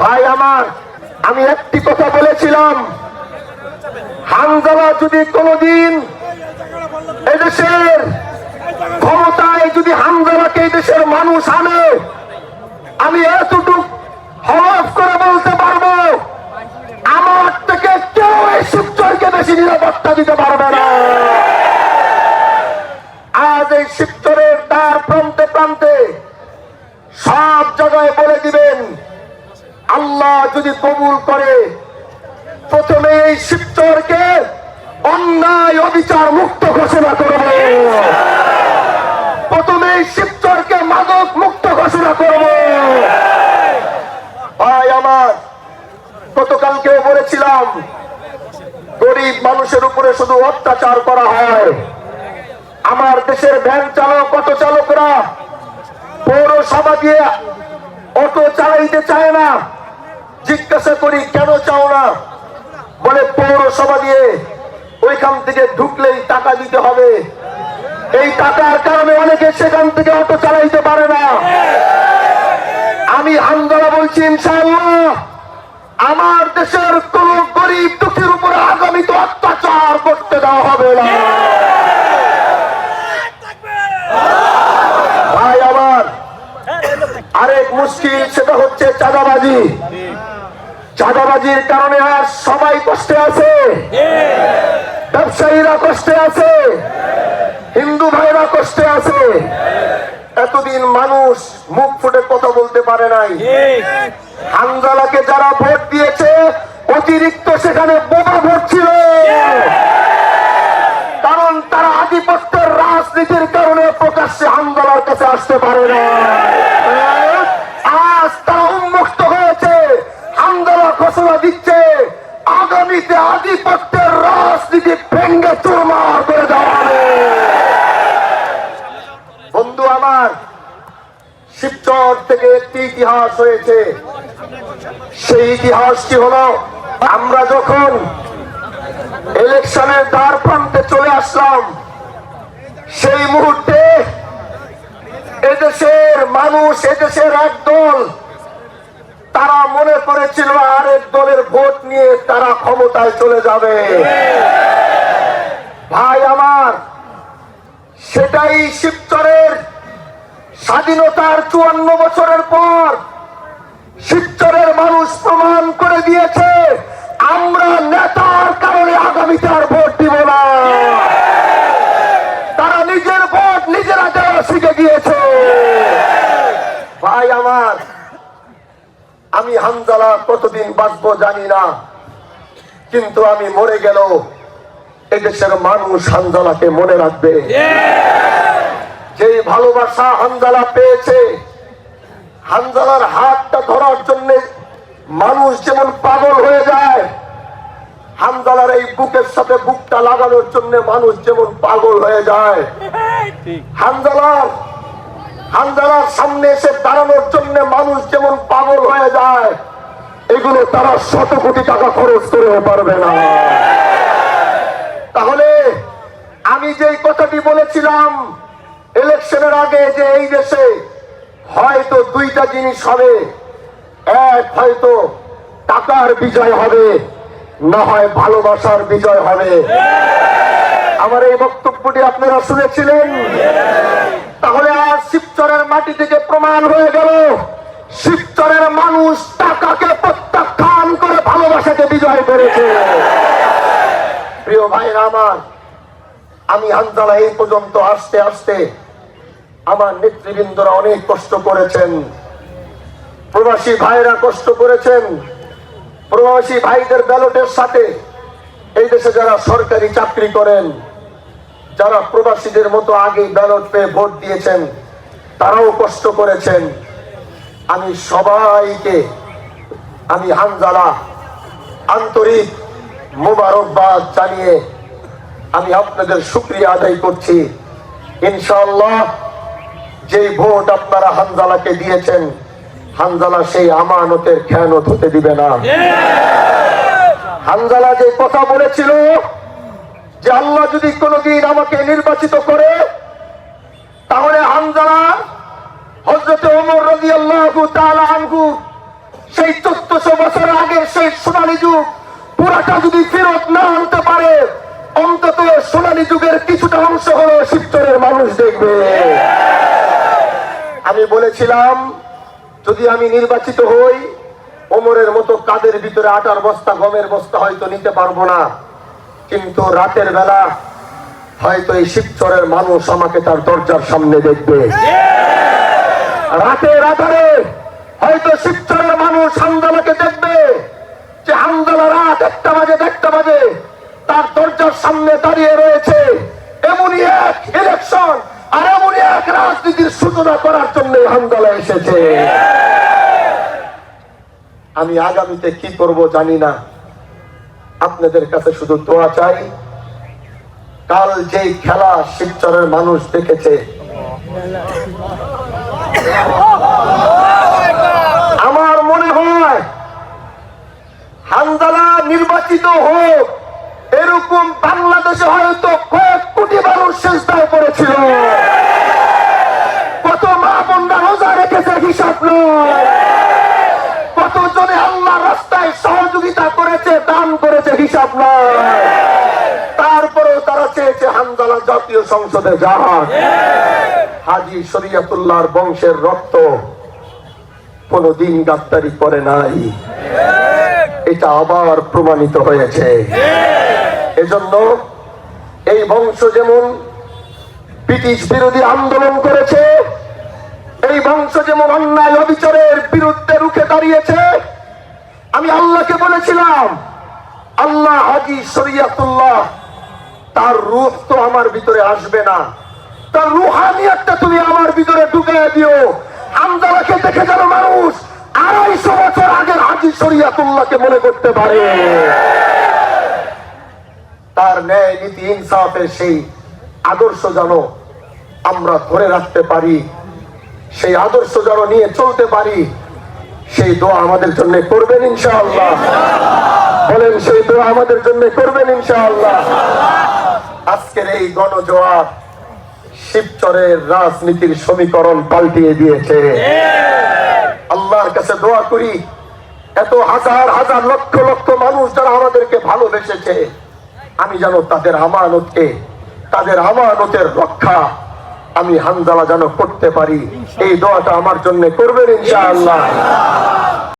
ভাই আমার, আমি একটি কথা বলেছিলাম। হাঙ্গামা যদি কোনোদিন এদেশের ক্ষমতায় যদি হাঙ্গামাকে দেশের মানুষ আনে, আমি এতটুক যদি কবুল করে, প্রথমে এই শিবচরকে অন্যায়, অবিচার মুক্ত ঘোষণা করব। প্রথমে এই শিবচরকে মাদক মুক্ত ঘোষণা করব। ভাই, আমার গতকালকে বলেছিলাম, গরিব মানুষের উপরে শুধু অত্যাচার করা হয়। আমার দেশের ভ্যান চালক, অটো চালকরা পৌরসভা দিয়ে অটো চালাইতে চায় না। জিজ্ঞাসা করি, কেন চাও না? বলে, পৌরসভা দিয়ে ওইখান থেকে ঢুকলেই টাকা দিতে হবে। এই টাকার কারণে অনেকে সেখান থেকে অটো চালাইতে পারে না। আমি হামদলা বলছি, ইনশাআল্লাহ, আমার দেশের কোন গরিব দুঃখের উপরে আগামীতে অত্যাচার করতে দেওয়া হবে না ভাই আমার আরেক মুশকিল সেটা হচ্ছে চাঁদাবাজি। চাঁদাবাজির কারণে আর সবাই কষ্টে আছে। ব্যবসায়ীরা কষ্টে আছে। হিন্দু ভাইরা কষ্টে আছে। এতদিন মানুষ মুখ ফুটে কথা বলতে পারে নাই। হানজালাকে যারা ভোট দিয়েছে, অতিরিক্ত সেখানে বোমা ভোট ছিল। কারণ তারা আধিপত্যের রাজনীতির কারণে প্রকাশ্যে হানজালার কাছে আসতে পারে না তারা উন্মুক্ত হয়েছে। হানজালা ঘোষণা দিচ্ছে, আগামীতে আধিপত্যের রাজনীতি ভেঙ্গে চুরমার করে দেওয়া বন্ধু আমার, শিবচর থেকে একটি ইতিহাস হয়েছে। সেই ইতিহাসটি হলো, আমরা যখন ইলেকশনের দ্বার প্রান্তে চলে আসলাম, সেই মুহূর্তে এদেশের মানুষ, এদেশের এক দল তারা মনে করেছিল আরেক দলের ভোট নিয়ে তারা ক্ষমতায় চলে যাবে। ভাই আমার, সেটাই শিবচরের স্বাধীনতার চুয়ান্ন বছরের পর শিবচরের মানুষ প্রমাণ করে দিয়েছে, আমরা নেতার কারণে আগামীতে আর ভোট দিব না। তারা নিজের ভোট নিজেরা দেওয়া শিখে গিয়েছে। ভাই আমার আমি হামজালা কতদিন বাঁচবো জানি না। কিন্তু আমি মরে গেল এদেশের মানুষ হামজালাকে মনে রাখবে। যেই ভালোবাসা হামজালা পেয়েছে হামজালার হাতটা ধরার জন্য মানুষ যেমন পাগল হয়ে যায় হামজালার এই বুকের সাথে বুকটা লাগানোর জন্য মানুষ যেমন পাগল হয়ে যায়। হামজালার হামজালার সামনে এসে দাঁড়ানোর জন্য মানুষ যেমন পাগল হয়ে যায়, এগুলো তারা শত কোটি টাকা খরচ করে পারবে না। তাহলে আমি যে কথাটি বলেছিলাম, ইলেকশনের আগে যে এই দেশে হয়তো দুইটা জিনিস হবে। এক হয়তো টাকার বিজয় হবে, না হয় ভালোবাসার বিজয় হবে। আমার এই বক্তব্যটি আপনারা শুনেছিলেন? তাহলে আজ শিবচরের মাটি থেকে প্রমাণ হয়ে গেল। শিবচরের মানুষ টাকাকে প্রত্যাখ্যান করে ভালোবাসাকে বিজয় করেছে। প্রিয় ভাইরা আমার, আমি হানজালা এই পর্যন্ত আসতে আসতে আমার নেতৃবৃন্দরা অনেক কষ্ট করেছেন। প্রবাসী ভাইরা কষ্ট করেছেন। প্রবাসী ভাইদের ব্যালটের সাথে এই দেশে যারা সরকারি চাকরি করেন, যারা প্রবাসীদের মতো আগে ব্যালট পেয়ে ভোট দিয়েছেন তারাও কষ্ট করেছেন। আমি সবাইকে, আমি হানজালা আন্তরিক মোবারকবাদ জানিয়ে আমি আপনাদের শুক্রিয়া আদায় করছি। ইনশাআল্লাহ যে ভোট আপনারা হানজালাকে দিয়েছেন হানজালা সেই আমানতের খেয়ানত হতে দিবে না। হানজালা যে কথা বলেছিল, যে আল্লাহ যদি কোনোদিন আমাকে নির্বাচিত করে তাহলে হানজালা হজরত ওমর রাজি আল্লাহ সেই চোদ্দশো বছর আগে সেই সোনালী যুগ, পুরাটা যদি ফেরত না আনতে পারে, অন্তত সোনালী যুগের কিছুটা অংশ হলো শিবচরের মানুষ দেখবে। আমি বলেছিলাম, যদি আমি নির্বাচিত হই, ওমরের মতো কাদের ভিতরে আটার বস্তা, গমের বস্তা হয়তো নিতে পারব না। কিন্তু রাতের বেলা হয়তো এই শিবচরের মানুষ আমাকে তার দরজার সামনে দেখবে। রাতের আধারে হয়তো শিবচরের মানুষ হামদালাকে দেখবে যে হামদালা রাত একটা বাজে একটা বাজে। তার দরজার সামনে দাঁড়িয়ে রয়েছে এমনই এক ইলেকশন আর এমনই এক রাজনীতির সূচনা করার জন্য হামদালা এসেছে। আমি আগামীতে কি করব জানি না। আপনাদের কাছে শুধু দোয়া চাই। কাল যেই খেলা শিবচরের মানুষ দেখেছে আমার মনে হয় হানজালা নির্বাচিত হোক, এরকম বাংলাদেশে হয়তো কয়েক কোটি মানুষ চেষ্টায় করেছিল কত মা বোনরা রোজা রেখেছে হিসাব নয়। কতজনে আল্লাহ রাস্তায় সহযোগিতা করেছে, দান করেছে হিসাব নয়। তারপরেও তারা চেয়েছে হানজালা জাতীয় সংসদে যান হাজি শরিয়াতুল্লাহর বংশের রক্ত কোনদিন গাদ্দারি করে নাই। এটা আবার প্রমাণিত হয়েছে। এজন্য এই বংশ যেমন ব্রিটিশ বিরোধী আন্দোলন করেছে, এই বংশ যেমন অন্যায় অবিচারের বিরুদ্ধে রুখে দাঁড়িয়েছে, আমি আল্লাহকে বলেছিলাম, আল্লাহ হাজি শরিয়াতুল্লাহ, তার রূপ তো আমার ভিতরে আসবে না। তার রুহানিয়াতটা তুমি আমার ভিতরে ঢুকিয়ে দিও। হামদালাকে দেখে যেন মানুষ আড়াইশো বছর আগের হাজি শরিয়াতুল্লাহকে মনে করতে পারে। তার ন্যায় নীতি ইনসাফের সেই আদর্শ যেন আমরা ধরে রাখতে পারি, সেই আদর্শ যেন নিয়ে চলতে পারি, সেই দোয়া আমাদের জন্য করবেন ইনশাআল্লাহ। বলেন, সেই দোয়া আমাদের জন্য করবেন ইনশাআল্লাহ। আজকের এই গণজোয়ার শিবচরের রাজনীতির সমীকরণ পাল্টিয়ে দিয়েছে। আল্লাহর কাছে দোয়া করি এত হাজার হাজার লক্ষ লক্ষ মানুষ যারা আমাদেরকে ভালোবেসেছে আমি যেন তাদের আমানতকে তাদের আমানতের রক্ষা আমি হানজালা যেন করতে পারি। এই দোয়াটা আমার জন্য করবেন ইনশাআল্লাহ।